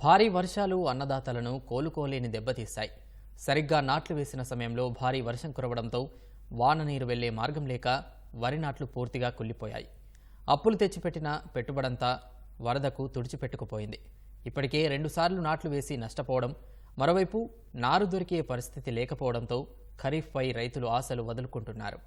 భారీ వర్షాలు అన్నదాతలను కోలుకోలేని దెబ్బతీశాయి. సరిగ్గా నాట్లు వేసిన సమయంలో భారీ వర్షం కురవడంతో వాన నీరు వెళ్ళే మార్గం లేక వరి నాట్లు పూర్తిగా కుళ్ళిపోయాయి. అప్పులు తెచ్చిపెట్టిన పెట్టుబడంతా వరదకు తుడిచిపెట్టుకుపోయింది. ఇప్పటికే రెండుసార్లు నాట్లు వేసి నష్టపోవడం మరోవైపు నారు దొరికే పరిస్థితి లేకపోవడంతో ఖరీఫ్పై రైతులు ఆశలు వదులుకుంటున్నారు.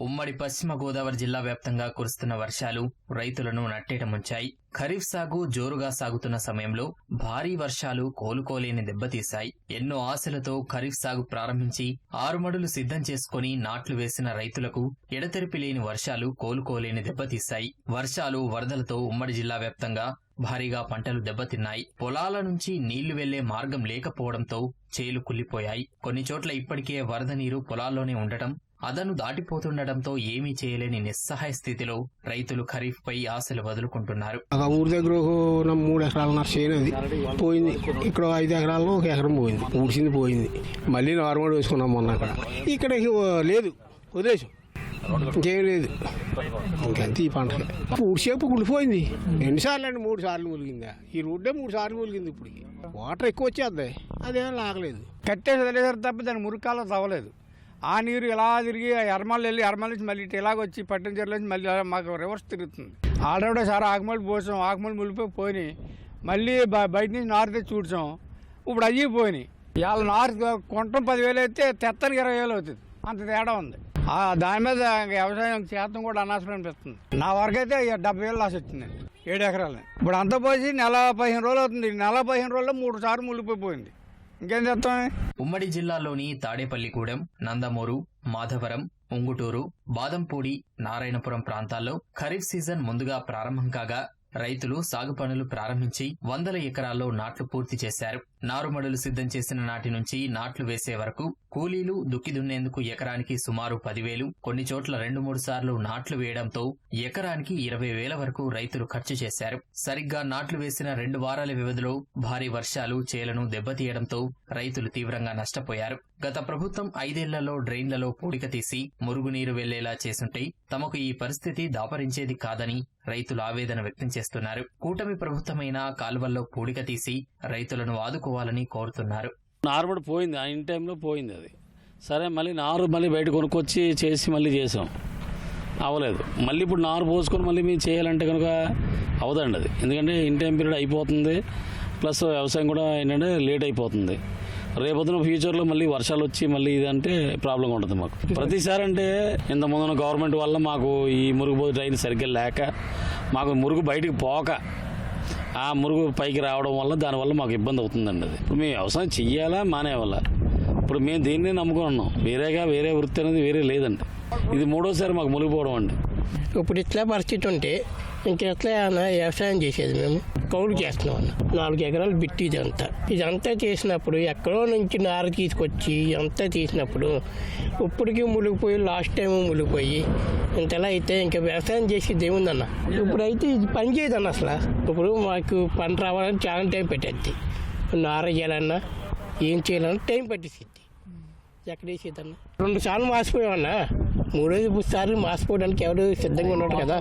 ఉమ్మడి పశ్చిమ గోదావరి జిల్లా వ్యాప్తంగా కురుస్తున్న వర్షాలు రైతులను నట్టేట ముంచాయి. ఖరీఫ్ సాగు జోరుగా సాగుతున్న సమయంలో భారీ వర్షాలు కోలుకోలేని దెబ్బతీశాయి. ఎన్నో ఆశలతో ఖరీఫ్ సాగు ప్రారంభించి ఆరుమడులు సిద్ధం చేసుకుని నాట్లు వేసిన రైతులకు ఎడతెరిపి లేని వర్షాలు కోలుకోలేని దెబ్బతీశాయి. వర్షాలు వరదలతో ఉమ్మడి జిల్లా వ్యాప్తంగా భారీగా పంటలు దెబ్బతిన్నాయి. పొలాల నుంచి నీళ్ళు వెళ్ళే మార్గం లేకపోవడంతో చేలు కుల్లిపోయాయి కొన్ని చోట్ల ఇప్పటికే వరద నీరు పొలాల్లోనే ఉండటం అదను దాటిపోతుండటంతో ఏమీ చేయలేని నిస్సహాయ స్థితిలో రైతులు ఖరీఫ్ పై ఆశలు వదులుకుంటున్నారు. ఒక ఊరి దగ్గర మూడు ఎకరాల నా చేను అది. పోయింది. ఇక్కడ ఐదు ఎకరాల్లో ఒక ఎకరం పోయింది. ఊడిసింది పోయింది. మళ్ళీ నార్మల్ వేసుకున్నాం మొన్న అక్కడ. ఇక్కడ లేదు. వదిలేసాం. చేయలేదు లేదు. ఇంకంతే ఈ పంటకి ఊడిసేపు కుళ్ళిపోయింది. ఎన్నిసార్లు అండి మూడు సార్లు ములిగిందా? ఈ రోడ్డే మూడు సార్లు ములిగింది ఇప్పుడు వాటర్ ఎక్కువ వచ్చేద్ది అదేం లాగలేదు. కట్టేసి వదిలేసారు తప్ప దాని మురికాల తవ్వలేదు. ఆ నీరు ఇలా తిరిగి ఎర్మల్ వెళ్ళి ఎర్మల్ నుంచి మళ్ళీ ఇటు ఇలాగొచ్చి వచ్చి పట్టిన నుంచి మళ్ళీ మాకు రివర్స్ తిరుగుతుంది. Already sir Akumalli పోసాం. ఆకుమల్లి ములిపోయి పోయినాయి. మళ్ళీ బయట నుంచి నారు తెచ్చి చూడ్చాం ఇప్పుడు అయ్యి పోయినాయి. ఇవాళ నారు కొంటం పదివేలు అయితే తెత్తనికి ఇరవై వేలు అవుతుంది. అంత తేడా ఉంది. ఆ దాని మీద వ్యవసాయం చేతం కూడా అనవసరం అనిపిస్తుంది. నా వరకు అయితే డెబ్బై వేలు లాస్ వచ్చింది ఏడు ఎకరాలని ఇప్పుడు అంత పోసి నెల పదిహేను రోజులు అవుతుంది. నెల పదిహేను రోజుల్లో మూడు సార్లు ములిపోయింది ఇంకేం చేస్తాం? ఉమ్మడి జిల్లాలోని తాడేపల్లిగూడెం నందమూరు మాధవరం ఉంగుటూరు బాదంపూడి నారాయణపురం ప్రాంతాల్లో ఖరీఫ్ సీజన్ ముందుగా ప్రారంభం కాగా రైతులు సాగు పనులు ప్రారంభించి వందల ఎకరాల్లో నాట్లు పూర్తి చేశారు. నారుమడులు సిద్ధం చేసిన నాటి నుంచి నాట్లు వేసే వరకు కూలీలు దుక్కి దున్నేందుకు ఎకరానికి సుమారు పదివేలు కొన్ని చోట్ల రెండు మూడు సార్లు నాట్లు వేయడంతో ఎకరానికి ఇరవై వేల వరకు రైతులు ఖర్చు చేశారు. సరిగ్గా నాట్లు వేసిన రెండు వారాల వ్యవధిలో భారీ వర్షాలు చేలను దెబ్బతీయడంతో రైతులు తీవ్రంగా నష్టపోయారు. గత ప్రభుత్వం ఐదేళ్ళలో డ్రైన్లలో పూడిక తీసి మురుగునీరు వెళ్ళేలా చేసుంటే తమకు ఈ పరిస్థితి దాపరించేది కాదని రైతులు ఆవేదన వ్యక్తం చేస్తున్నారు. కూటమి ప్రభుత్వమైన కాల్వల్లో పూడిక తీసి రైతులను ఆదుకోవాలని కోరుతున్నారు. ఆరుబడి పోయింది ఆ ఇన్ టైంలో పోయింది అది. సరే మళ్ళీ నారు మళ్ళీ బయట కొనుక్కొచ్చి చేసి మళ్ళీ చేసాం. అవ్వలేదు. మళ్ళీ ఇప్పుడు నారు పోసుకొని మళ్ళీ మేము చేయాలంటే కనుక అవదండి అది. ఎందుకంటే ఇన్ టైం పీరియడ్ అయిపోతుంది ప్లస్ వ్యవసాయం కూడా ఏంటంటే లేట్ అయిపోతుంది. రేపొద్దున ఫ్యూచర్లో మళ్ళీ వర్షాలు వచ్చి మళ్ళీ ఇదంటే ప్రాబ్లం ఉంటుంది మాకు. ప్రతిసారి అంటే ఇంత ముందున్న గవర్నమెంట్ వల్ల మాకు ఈ మురుగు డ్రైన్ సరిగ్గా లేక మాకు మురుగు బయటికి పోక ఆ మురుగు పైకి రావడం వల్ల దానివల్ల మాకు ఇబ్బంది అవుతుందండి అది. ఇప్పుడు మేము వ్యవసాయం చెయ్యాలా మానేవాళ్ళ ఇప్పుడు మేము దీన్నే నమ్ముకున్నాం వేరేగా వేరే వృత్తి అనేది వేరే లేదండి. ఇది మూడోసారి మాకు మునిగిపోవడం అండి. ఇప్పుడు ఇట్లా పరిస్థితి ఉంటే ఇంకెట్లా అన్న వ్యవసాయం చేసేది మేము. కౌలు చేస్తున్నాం అన్న. నాలుగు ఎకరాలు బిట్టి ఇదంతా ఇదంతా చేసినప్పుడు ఎక్కడో నుంచి నార తీసుకొచ్చి అంతా తీసినప్పుడు ఇప్పటికీ ములిగిపోయి లాస్ట్ టైం ములిగిపోయి ఇంతలా అయితే ఇంకా వ్యవసాయం చేసేది ఏముందన్న. ఇప్పుడైతే ఇది పని చేయదన్న అసలు. ఇప్పుడు మాకు పంట రావాలని చాలా టైం పెట్టేది. నార చేయాలన్నా ఏం చేయాలన్నా టైం పట్టేసిద్ది. ఎక్కడ వేసేదన్నా? రెండు సార్లు మాసిపోయామన్నా. మూడో సార్లు మాసిపోవడానికి ఎవరు సిద్ధంగా ఉన్నాడు కదా.